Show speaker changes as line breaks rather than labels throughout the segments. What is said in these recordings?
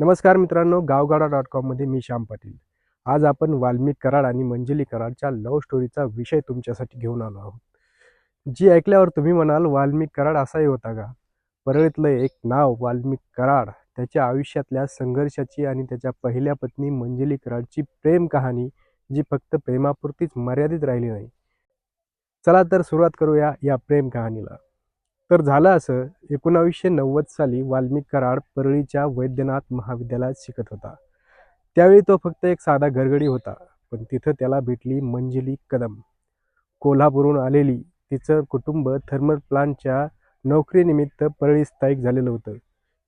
नमस्कार मित्रांनो गावगाडा डॉट कॉममध्ये मी श्याम पाटील. आज आपण वाल्मिक कराड आणि मंजिली कराडच्या लव्ह स्टोरीचा विषय तुमच्यासाठी घेऊन आलो आहोत. जी ऐकल्यावर तुम्ही म्हणाल वाल्मिक कराड असाही होता का? परळीतलं एक नाव वाल्मिक कराड त्याच्या आयुष्यातल्या संघर्षाची आणि त्याच्या पहिल्या पत्नी मंजिली कराडची प्रेम कहाणी जी फक्त प्रेमापुरतीच मर्यादित राहिली नाही. चला तर सुरुवात करूया या प्रेम कहाणीला. तर झालं असं. एकोणावीसशे नव्वद साली वाल्मिक कराड परळीच्या वैद्यनाथ महाविद्यालयात शिकत होता. त्यावेळी तो फक्त एक साधा घरगडी होता पण तिथं त्याला भेटली मंजिली कदम. कोल्हापूरहून आलेली तिचं कुटुंब थर्मल प्लांटच्या नोकरीनिमित्त परळी स्थायिक झालेलं होतं.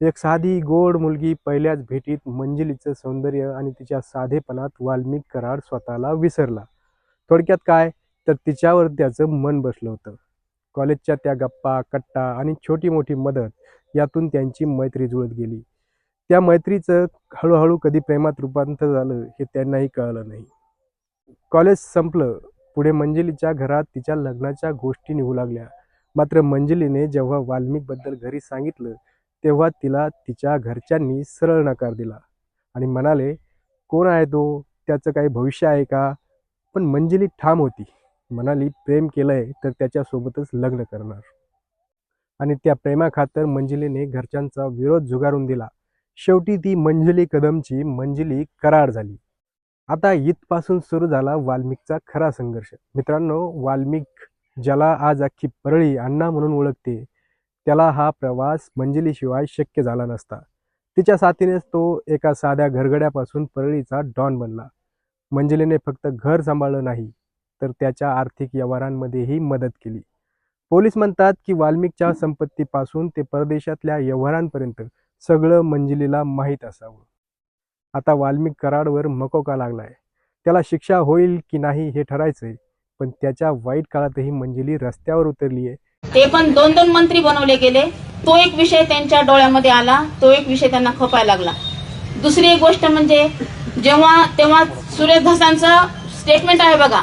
एक साधी गोड मुलगी पहिल्याच भेटीत मंजिलीचं सौंदर्य आणि तिच्या साधेपणात वाल्मिक कराड स्वतःला विसरला. थोडक्यात काय? तर तिच्यावर त्याचं मन बसलं होतं. कॉलेजच्या त्या गप्पा कट्टा आणि छोटी मोठी मदत यातून त्यांची मैत्री जुळत गेली. त्या मैत्रीचं हळूहळू कधी प्रेमात रूपांतर झालं हे त्यांनाही कळलं नाही. कॉलेज संपलं. पुढे मंजिलीच्या घरात तिच्या लग्नाच्या गोष्टी निघू लागल्या. मात्र मंजिलीने जेव्हा वाल्मिकबद्दल घरी सांगितलं तेव्हा तिला तिच्या घरच्यांनी सरळ नकार दिला आणि म्हणाले कोण आहे तो? त्याचं काही भविष्य आहे का? पण मंजिली ठाम होती. मनाली प्रेम केलं आहे तर त्याच्यासोबतच लग्न करणार. आणि त्या प्रेमाखातर मंजिलीने घरच्यांचा विरोध झुगारून दिला. शेवटी ती मंजिली कदमची मंजिली करार झाली. आता इथपासून सुरू झाला वाल्मिकचा खरा संघर्ष. मित्रांनो वाल्मिक ज्याला आज अख्खी परळी अण्णा म्हणून ओळखते त्याला हा प्रवास मंजिलीशिवाय शक्य झाला नसता. तिच्या साथीनेच तो एका साध्या घरगड्यापासून परळीचा डॉन बनला. मंजिलीने फक्त घर सांभाळलं नाही तर त्याच्या आर्थिक व्यवहारांमध्येही मदत केली. पोलीस म्हणतात की वाल्मिकच्या संपत्तीपासून ते परदेशातल्या व्यवहारांपर्यंत सगळं मंजिलीला माहीत असावं. आता वाल्मिक कराडवर मकोका लागलाय? त्याला शिक्षा होईल की नाही हे ठरायचंय पण त्याच्या वाईट काळातही मंजिली रस्त्यावर उतरलीये.
ते पण दोन दोन मंत्री बनवले गेले. तो एक विषय त्यांच्या डोळ्यामध्ये आला तो एक विषय त्यांना खपायला लागला. दुसरी एक गोष्ट म्हणजे जेव्हा तेव्हा सुरेश धसांचं स्टेटमेंट आहे बघा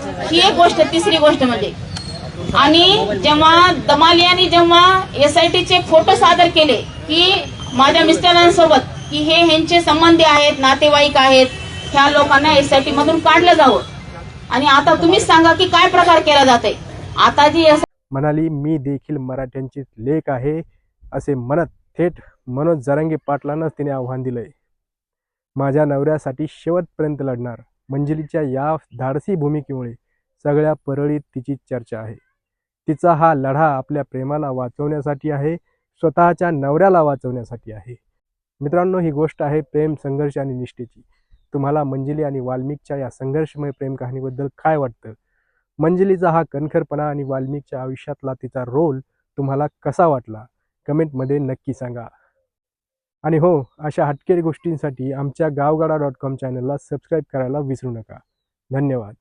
ही एक गोष्ट तिसरी गोष्ट म्हणजे आणि जेव्हा दमालियानी जेव्हा एसआयटीचे फोटो सादर केले की माझ्या मिस्टरांसोबत की हे ह्यांचे संबंधी आहेत नातेवाईक आहेत ह्या लोकांना एसआयटी मधून काढलं जावं. आणि आता तुम्हीच सांगा की काय प्रकार केला जातोय. आता जी
म्हणाली मी देखील मराठ्यांची लेख आहे असे म्हणत थेट मनोज जरांगे पाटलांनाच तिने आव्हान दिलंय. माझ्या नवऱ्यासाठी शेवटपर्यंत लढणार मंजिलीच्या या धाडसी भूमिकेमुळे. सगळ्या परळीत तिची चर्चा आहे. तिचा हा लढा आपल्या प्रेमाला वाचवण्यासाठी आहे स्वतःच्या नवऱ्याला वाचवण्यासाठी आहे. मित्रांनो ही गोष्ट आहे प्रेम संघर्ष आणि निष्ठेची. तुम्हाला मंजिली आणि वाल्मिकच्या या संघर्षमय प्रेम कहाणीबद्दल काय वाटतं? मंजिलीचा हा कणखरपणा आणि वाल्मिकच्या आयुष्यातला तिचा रोल तुम्हाला कसा वाटला? कमेंटमध्ये नक्की सांगा. आणि हो अशा हटकेरी गोष्टींसाठी आमच्या गावगाडा डॉट कॉम चॅनलला सबस्क्राईब करायला विसरू नका. धन्यवाद.